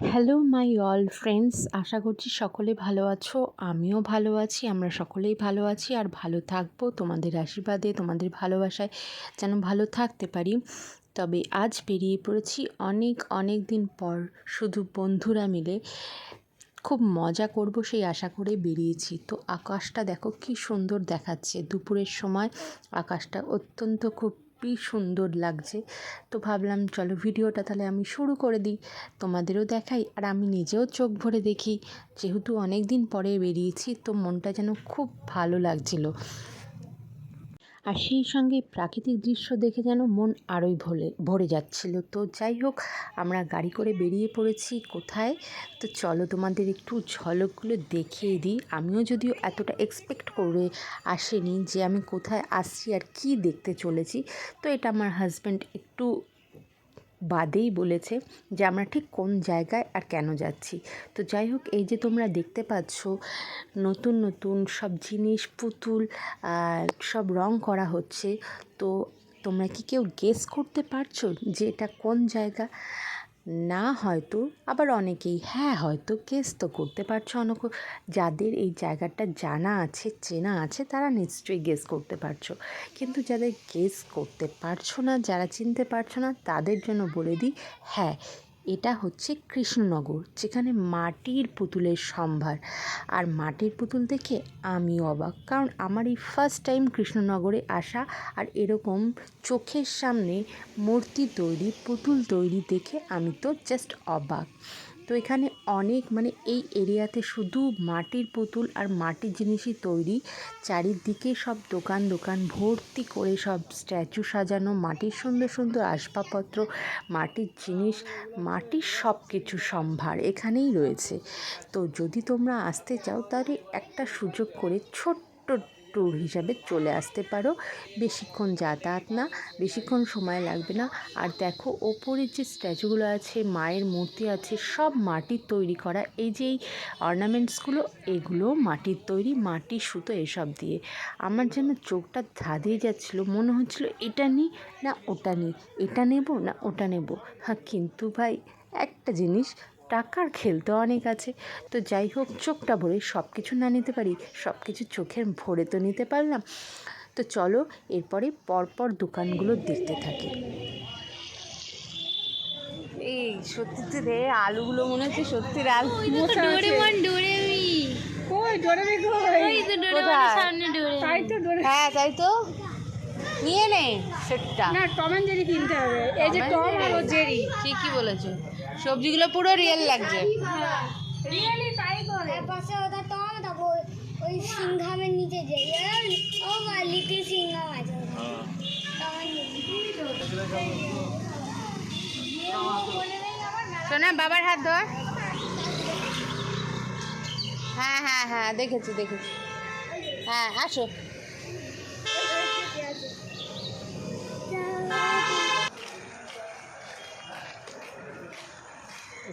Hello my all friends আশা করছি সকলে ভালো আছো। আমিও ভালো আছি, আমরা সকলেই ভালো আছি আর ভালো থাকব তোমাদের আশীর্বাদে, তোমাদের ভালোবাসায় যেন ভালো থাকতে পারি। তবে আজ বেরিয়ে পড়েছি অনেক অনেক দিন পর শুধু বন্ধুরা মিলে খুব মজা করব সেই আশা করে বেরিয়েছি। তো আকাশটা দেখো কি সুন্দর দেখাচ্ছে। দুপুরের সময় আকাশটা অত্যন্ত খুবই সুন্দর লাগছে। তো ভাবলাম, চলো ভিডিওটা তাহলে আমি শুরু করে দিই। তোমাদেরও দেখাই আর আমি নিজেও চোখ ভরে দেখি। যেহেতু অনেক দিন পরে বেরিয়েছি, তো মনটা যেন খুব ভালো লাগছিল। আর সেই সঙ্গে প্রাকৃতিক দৃশ্য দেখে যেন মন আরোই ভোলে, ভরে যাচ্ছিল। তো যাই হোক, আমরা গাড়ি করে বেরিয়ে পড়েছি। কোথায়? তো চলো তোমাদের একটু ঝলকগুলো দেখিয়ে দিই। আমিও যদিও এতটা এক্সপেক্ট করে আসেনি যে আমি কোথায় আসছি আর কি দেখতে চলেছি। তো এটা আমার হাজব্যান্ড একটু বাদেই বলেছে যে আমরা ঠিক কোন জায়গায় আর কেন যাচ্ছি। তো যাই হোক, এই যে তোমরা দেখতে পাচ্ছ, নতুন নতুন সব জিনিস, পুতুল সব রং করা হচ্ছে। তো তোমরা কি কেউ গেস করতে পারছ যে এটা কোন জায়গা? না হয়তো, আবার অনেকেই হ্যাঁ হয়তো কেস তো করতে পারছ অনেক, যাদের এই জায়গাটা জানা আছে, চেনা আছে, তারা নিশ্চয়ই গেস করতে পারছ। কিন্তু যাদের গেস করতে পারছ না, যারা চিনতে পারছ না, তাদের জন্য বলে দিই হ্যাঁ এটা হচ্ছে কৃষ্ণনগর, যেখানে মাটির পুতুলের সম্ভার। আর মাটির পুতুল দেখে আমি অবাক, কারণ আমার এই ফার্স্ট টাইম কৃষ্ণনগরে আসা আর এরকম চোখের সামনে মূর্তি তৈরি, পুতুল তৈরি দেখে আমি তো জাস্ট অবাক। তো এখানে অনেক মানে এই এরিয়াতে শুধু মাটির পুতুল আর মাটির জিনিসই তৈরি। চারিদিকে সব দোকান দোকান ভর্তি করে সব স্ট্যাচু সাজানো, মাটির সুন্দর সুন্দর আসবাবপত্র, মাটির জিনিস, মাটির সব কিছু সম্ভার এখানেই রয়েছে। তো যদি তোমরা আসতে চাও, তাহলে একটা সুযোগ করে ছোট্ট ট্যুর হিসাবে চলে আসতে পারো। বেশিক্ষণ যাতায়াত না, বেশিক্ষণ সময় লাগবে না। আর দেখো ওপরে যে স্ট্যাচুগুলো আছে, মায়ের মূর্তি আছে, সব মাটির তৈরি করা। এই যে এই অর্নামেন্টসগুলো, এগুলো মাটির তৈরি মাটির সুতো, এসব দিয়ে। আমার যেন চোখটা ধাঁধিয়ে যাচ্ছিল, মনে হচ্ছিল, এটা নিই না ওটা নিই এটা নেব না ওটা নেব? হ্যাঁ কিন্তু ভাই, একটা জিনিস টাকার খেল তো অনেক আছে। তো যাই হোক চোখটা ভরে সব কিছু না নিতে পারি সব কিছু চোখের ভরে তো নিতে পারলাম। তো চলো এরপরে পরপর দোকানগুলো দেখতে থাকি। এই সত্যি রে আলুগুলো মনে হচ্ছে সত্যি আলু কই তাই তো হ্যাঁ তাই তো। নিয়ে নে সেটটা। না টম অ্যান্ড জেরি কিনতে হবে। এই যে টম আর জেরি। ঠিকই বলেছ। সবজিগুলো পুরো রিয়েল লাগছে। রিয়েলি তাই করে। পাশে ওটা তো তখন ওই- সিংহামের নিচে ও মা লিটিল সিংহাম আছে শোনা বাবার হাত ধর। হ্যাঁ হ্যাঁ হ্যাঁ দেখেছি দেখেছি। হ্যাঁ আসো।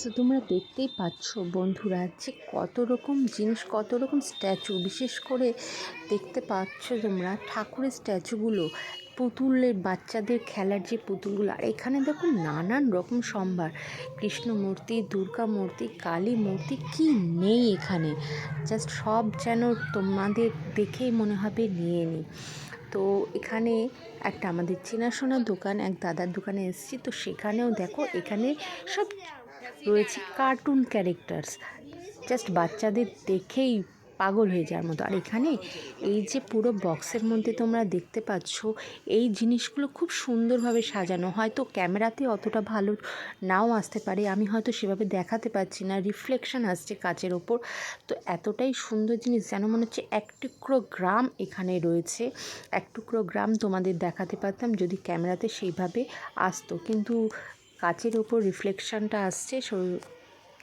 সো তোমরা দেখতেই পাচ্ছ, বন্ধুরা, যে কত রকম জিনিস, কত রকম স্ট্যাচু। বিশেষ করে দেখতে পাচ্ছ তোমরা ঠাকুরের স্ট্যাচুগুলো, পুতুলের বাচ্চাদের খেলার যে পুতুলগুলো। আর এখানে দেখো নানান রকম সম্ভার। কৃষ্ণ মূর্তি দুর্গা মূর্তি কালী মূর্তি কি নেই এখানে? জাস্ট সব যেন তোমাদের দেখেই মনে হবে নিয়ে নিই। তো এখানে একটা আমাদের চেনাশোনা দোকান, এক দাদার দোকানে এসেছি। তো সেখানেও দেখো এখানে সব রয়েছে কার্টুন ক্যারেক্টার্স জাস্ট বাচ্চাদের দেখেই পাগল হয়ে যাওয়ার মতো। আর এখানে এই যে পুরো বক্সের মধ্যে তোমরা দেখতে পাচ্ছ, এই জিনিসগুলো খুব সুন্দরভাবে সাজানো। হয়তো ক্যামেরাতে অতটা ভালো নাও আসতে পারে, আমি হয়তো সেভাবে দেখাতে পারছি না রিফ্লেকশন আসছে কাচের ওপর। তো এতটাই সুন্দর জিনিস যেন মনে হচ্ছে এক টুকরো গ্রাম এখানে রয়েছে। এক টুকরো গ্রাম তোমাদের দেখাতে পারতাম যদি ক্যামেরাতে সেইভাবে আসতো। কিন্তু কাচের ওপর রিফ্লেকশনটা আসছে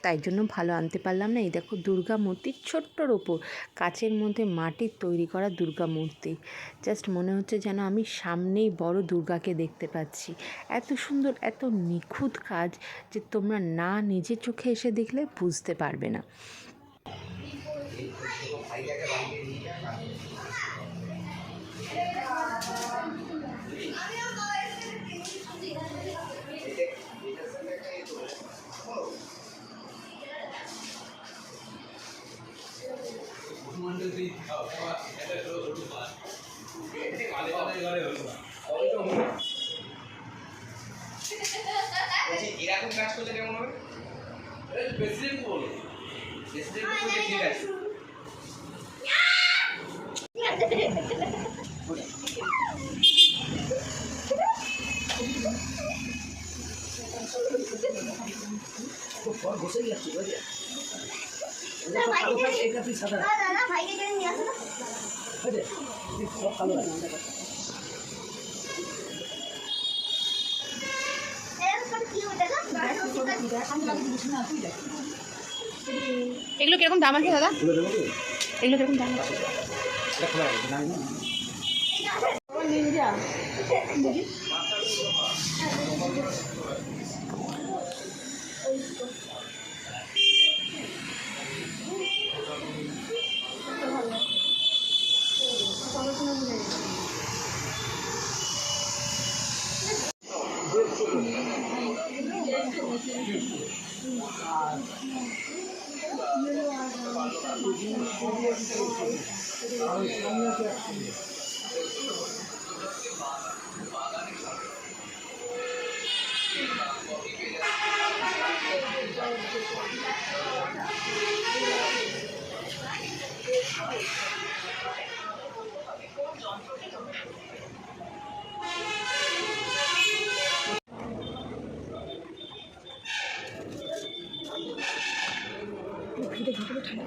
তাই জন্য ভালো আনতে পারলাম না। এই দেখো দুর্গা মূর্তি ছোট্টর ওপর কাচের মধ্যে মাটির তৈরি করা দুর্গা মূর্তি। জাস্ট মনে হচ্ছে যেন আমি সামনেই বড় দুর্গাকে দেখতে পাচ্ছি। এত সুন্দর, এত নিখুঁত কাজ যে তোমরা না নিজের চোখে এসে দেখলে বুঝতে পারবে না। জন্য নিয়ে আসো এরকম কি হতে এগুলো কীরকম দাম আছে? দাদা এগুলো কীরকম দাম আছে ওই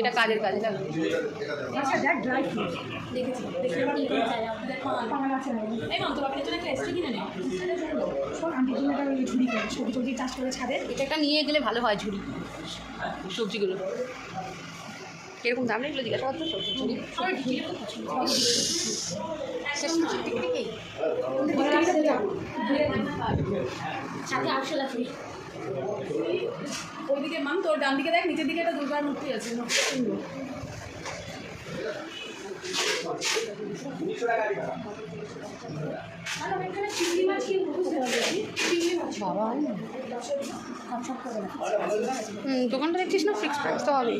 এটা কাজের কাজ এটা আচ্ছা দেখ ড্রাই ফ্রুট দেখেছি দেখে এবার কি করে চাই আমার কাছে নেই এই মাম তো বাপের জন্য একটা এক্সট্রা কিনে নে। শোন আন্টির জন্য একটা ঝুড়ি করে সবজি টবজি চাষ করে ছাদে। এটা একটা নিয়ে গেলে ভালো হয় ঝুড়ি। সবজিগুলো। কীরকম দাম এগুলো জিজ্ঞাসা করছ সবজি ঝুড়ি। শেষ সাথে ওইদিকে মাম তোর ডান দিকে দেখ নিচের দিকে একটা দুর্গার মূর্তি আছে দোকানটা দেখছিস না? ফিক্স প্রাইস তো হবেই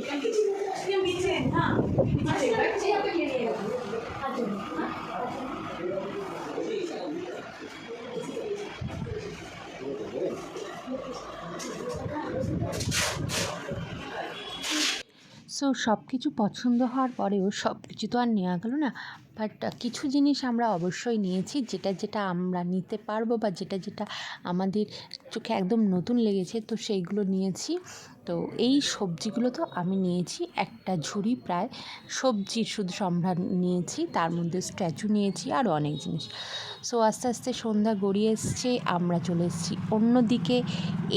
সো সব কিছু পছন্দ হওয়ার পরেও সব কিছু তো আর নেওয়া গেল না। বাট কিছু জিনিস আমরা অবশ্যই নিয়েছি যেটা যেটা আমরা নিতে পারব বা যেটা যেটা আমাদের চোখে একদম নতুন লেগেছে, তো সেইগুলো নিয়েছি। তো এই সবজিগুলো তো আমি নিয়েছি, একটা ঝুড়ি প্রায় সবজির শুধু সম্ভার নিয়েছি, তার মধ্যে স্ট্যাচু নিয়েছি আর অনেক জিনিস। সো আস্তে আস্তে সন্ধ্যা গড়িয়ে এসছে, আমরা চলে এসেছি। অন্যদিকে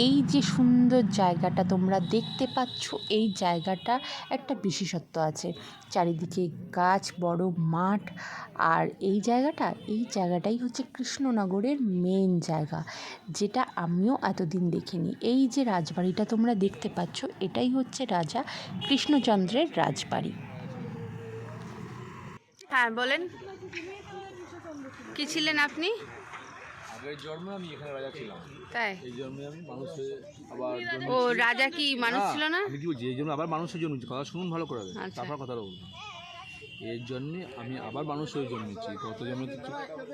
এই যে সুন্দর জায়গাটা তোমরা দেখতে পাচ্ছ, এই জায়গাটা একটা বিশেষত্ব আছে। চারিদিকে গাছ, বড় মাঠ আর এই জায়গাটা, এই জায়গাটাই হচ্ছে কৃষ্ণনগরের মেন জায়গা, যেটা আমিও এতদিন দেখিনি। এই যে রাজবাড়িটা তোমরা দেখতে পাচ্ছ এটাই হচ্ছে রাজা কৃষ্ণচন্দ্রের রাজবাড়ি। হ্যাঁ বলেন। কি ছিলেন আপনি? আগের জন্মে আমি এখানে রাজা ছিলাম। তাই? এই জন্মে আমি মানুষ হয়ে আবার ও রাজা কি মানুষ ছিল না? আমি কি বলছি এই জন্য আবার মানুষ জন্মেছি কথা শুনুন ভালো করে। আচ্ছা। তারপর কথা বলুন। এর জন্যে আমি আবার মানুষ হয়ে জন্মেছি গত জন্মে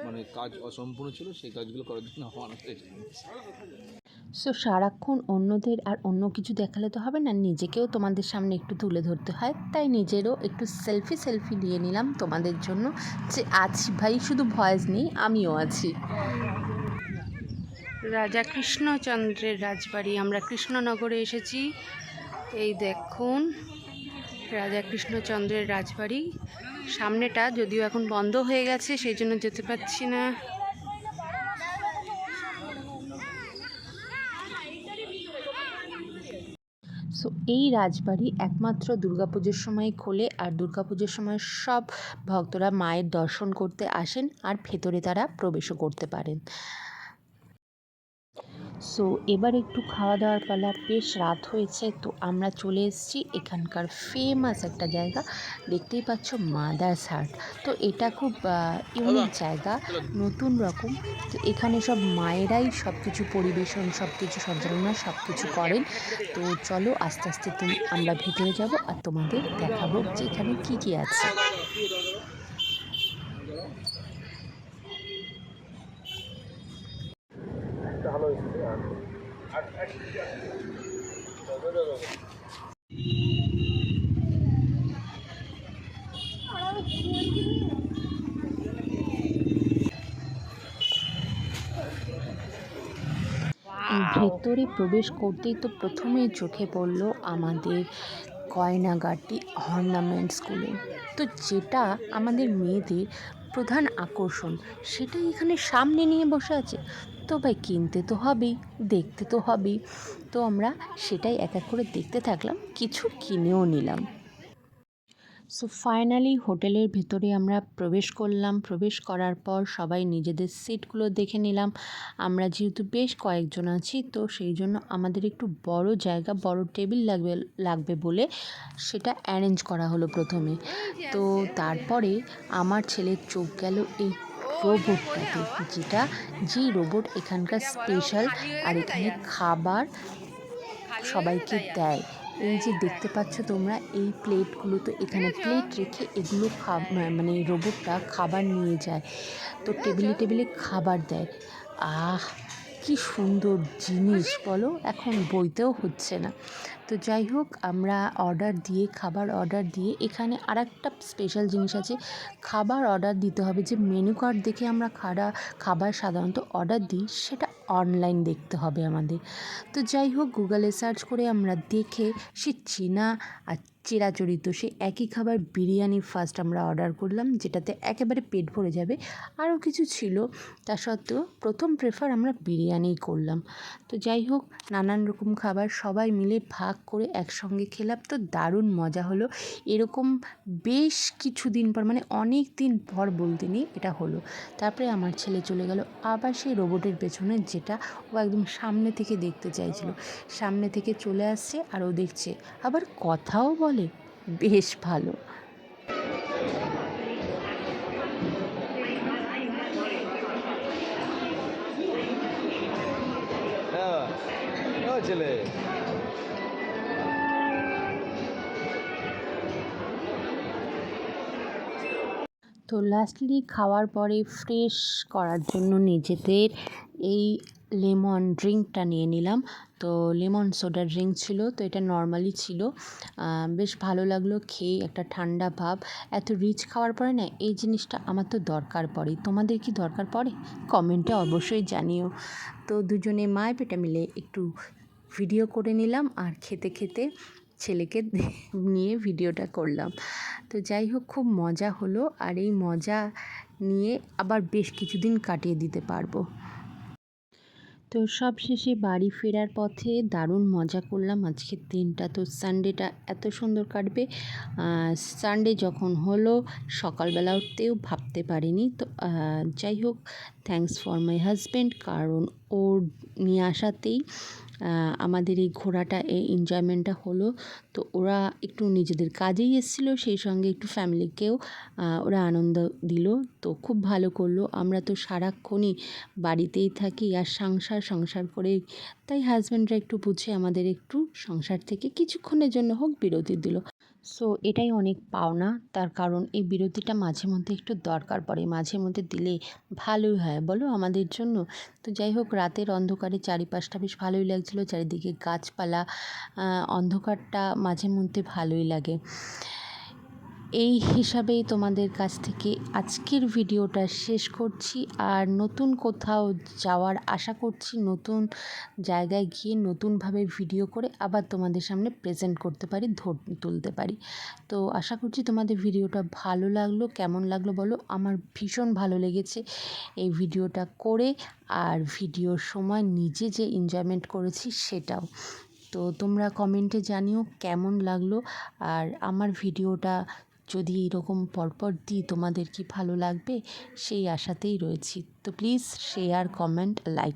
মানে কাজ অসম্পূর্ণ ছিল সেই কাজগুলো করার জন্য আমার সো সারাক্ষণ অন্যদের আর অন্য কিছু দেখালে তো হবে না। নিজেকেও তোমাদের সামনে একটু তুলে ধরতে হয়। তাই নিজেরও একটু সেলফি সেলফি নিয়ে নিলাম তোমাদের জন্য যে আছি ভাই, শুধু ভয়েস নেই, আমিও আছি। রাজা কৃষ্ণচন্দ্রের রাজবাড়ি, আমরা কৃষ্ণনগরে এসেছি। এই দেখুন, রাজা কৃষ্ণচন্দ্রের রাজবাড়ি। সামনেটা যদিও এখন বন্ধ হয়ে গেছে, সেই জন্য যেতে পারছি না। এই রাজবাড়ি একমাত্র দুর্গাপুজোর সময় খোলে আর দুর্গাপুজোর সময় সব ভক্তরা মায়ের দর্শন করতে আসেন আর ভেতরে তারা প্রবেশও করতে পারেন। সো এবার একটু খাওয়া দাওয়ার পালা বেশ রাত হয়েছে তো আমরা চলে এসেছি এখানকার ফেমাস একটা জায়গা দেখতেই পাচ্ছ মাদার্স হাট তো এটা খুব ইউনিক জায়গা নতুন রকম তো এখানে সব মায়েরাই সব কিছু পরিবেশন সব কিছু সঞ্চালনা সব কিছু করেন তো চলো আস্তে আস্তে তুমি আমরা ভেতরে যাব আর তোমাদের দেখাবো যে এখানে কী কী আছে ভেতরে প্রবেশ করতেই তো প্রথমেই চোখে পড়ল আমাদের গয়নাগাটি অর্নামেন্টসগুলো তো যেটা আমাদের মেয়েদের প্রধান আকর্ষণ, সেটাই এখানে সামনে নিয়ে বসে আছে। তো ভাই, কিনতে তো হবেই, দেখতে তো হবেই। তো আমরা সেটাই এক এক করে দেখতে থাকলাম, কিছু কিনেও নিলাম। সো ফাইনালি হোটেলের ভেতরে আমরা প্রবেশ করলাম। প্রবেশ করার পর সবাই নিজেদের সিটগুলো দেখে নিলাম। আমরা যেহেতু বেশ কয়েকজন আছি, তো সেই জন্য আমাদের একটু বড় জায়গা, বড় টেবিল লাগবে লাগবে বলে সেটা অ্যারেঞ্জ করা হলো প্রথমে। তো তারপরে আমার ছেলের চোখ গেল এই রোবটটাতে যেটা যেই রোবট এখানকার স্পেশাল আর এখানে খাবার সবাইকে দেয়। এই যে দেখতে পাচ্ছ তোমরা, এই প্লেটগুলো তো এখানে প্লেট রেখে এগুলো মানে রোবটটা খাবার নিয়ে যায়। তো টেবিলে টেবিলে খাবার দেয়। আহ, কি সুন্দর জিনিস বলো, এখন বইতেও হচ্ছে না। তো যাই হোক, আমরা অর্ডার দিয়ে, খাবার অর্ডার দিয়ে এখানে আর একটা স্পেশাল জিনিস আছে। খাবার অর্ডার দিতে হবে। যে মেনু কার্ড দেখে আমরা খাড়া খাবার সাধারণত অর্ডার দিই, সেটা অনলাইন দেখতে হবে আমাদের। তো যাই হোক গুগলে সার্চ করে আমরা দেখে সে চেনা আর চিরাচরিত, সে একই খাবার বিরিয়ানি ফার্স্ট আমরা অর্ডার করলাম, যেটাতে একেবারে পেট ভরে যাবে। আরও কিছু ছিল, তা সত্ত্বেও প্রথম প্রেফার আমরা বিরিয়ানিই করলাম। তো যাই হোক, নানান রকম খাবার সবাই মিলে ভাগ করে একসঙ্গে খেলাম। তো দারুণ মজা হলো। এরকম বেশ কিছু দিন পর মানে অনেক দিন পর বলতে নেই, এটা হলো। তারপরে আমার ছেলে চলে গেল, আবার সেই রোবটের পেছনে যেটা ও একদম সামনে থেকে দেখতে চাইছিল। সামনে থেকে চলে আসছে আর ও দেখছে, আবার কথাও বলে, বেশ ভালো। হ্যাঁ ছেলে। তো লাস্টলি খাওয়ার পরে ফ্রেশ করার জন্য নিজেদের এই লেমন ড্রিঙ্কটা নিয়ে নিলাম। তো লেমন সোডা ড্রিঙ্ক ছিল, তো এটা নর্মালি ছিল। বেশ ভালো লাগল খেয়ে, একটা ঠান্ডা ভাব। এত রিচ খাওয়ার পরে না, এই জিনিসটা আমার তো দরকার পড়ে। তোমাদের কি দরকার পড়ে? কমেন্টে অবশ্যই জানিও। তো দুজনে মায় পেটা মিলে একটু ভিডিও করে নিলাম, আর খেতে খেতে ছেলেকে নিয়ে ভিডিওটা করলাম। তো যাই হোক, খুব মজা হলো আর এই মজা নিয়ে আবার বেশ কিছুদিন কাটিয়ে দিতে পারব। তো সব শেষে বাড়ি ফেরার পথে দারুণ মজা করলাম। আজকের দিনটা তো সানডেটা এত সুন্দর কাটবে। সানডে যখন হলো সকালবেলা উঠতেও ভাবতে পারিনি। তো যাই হোক থ্যাঙ্কস ফর মাই হাজব্যান্ড কারণ ওর নিয়ে আসাতেই আমাদের এই ঘোরাটা, এই এনজয়মেন্টটা হলো। তো ওরা একটু নিজেদের কাজেই এসেছিল, সেই সঙ্গে একটু ফ্যামিলিকেও ওরা আনন্দ দিল। তো খুব ভালো করল। আমরা তো সারাক্ষণই বাড়িতেই থাকি আর সংসার সংসার করে তাই হাজব্যান্ডরা একটু বুঝে আমাদের একটু সংসার থেকে কিছুক্ষণের জন্য হোক বিরতি দিল। সো এটাই অনেক পাওনা। তার কারণ এই বিরতিটা মাঝে মধ্যে একটু দরকার পড়ে। মাঝে মধ্যে দিলে ভালোই হয়, বলো আমাদের জন্য? তো যাই হোক, রাতের অন্ধকারে চারিপাশটা বেশ ভালোই লাগছিল। চারিদিকে গাছপালা অন্ধকারটা মাঝে মধ্যে ভালোই লাগে। এই হিসাবেই তোমাদের কাছ থেকে আজকের ভিডিওটা শেষ করছি। আর নতুন কোথাও যাওয়ার আশা করছি, নতুন জায়গায় গিয়ে নতুনভাবে ভিডিও করে আবার তোমাদের সামনে প্রেজেন্ট করতে পারি, ধর, তুলতে পারি। তো আশা করছি তোমাদের ভিডিওটা ভালো লাগল। কেমন লাগল বলো? আমার ভীষণ ভালো লেগেছে এই ভিডিওটা করে। আর ভিডিওর সময় নিজে যে এনজয়মেন্ট করেছি সেটাও। তো তোমরা কমেন্টে জানিও কেমন লাগল। আর আমার ভিডিওটা যদি এরকম পরপর দিই তোমাদের কি ভালো লাগবে? সেই আশাতেই রয়েছি। তো প্লিজ শেয়ার কমেন্ট লাইক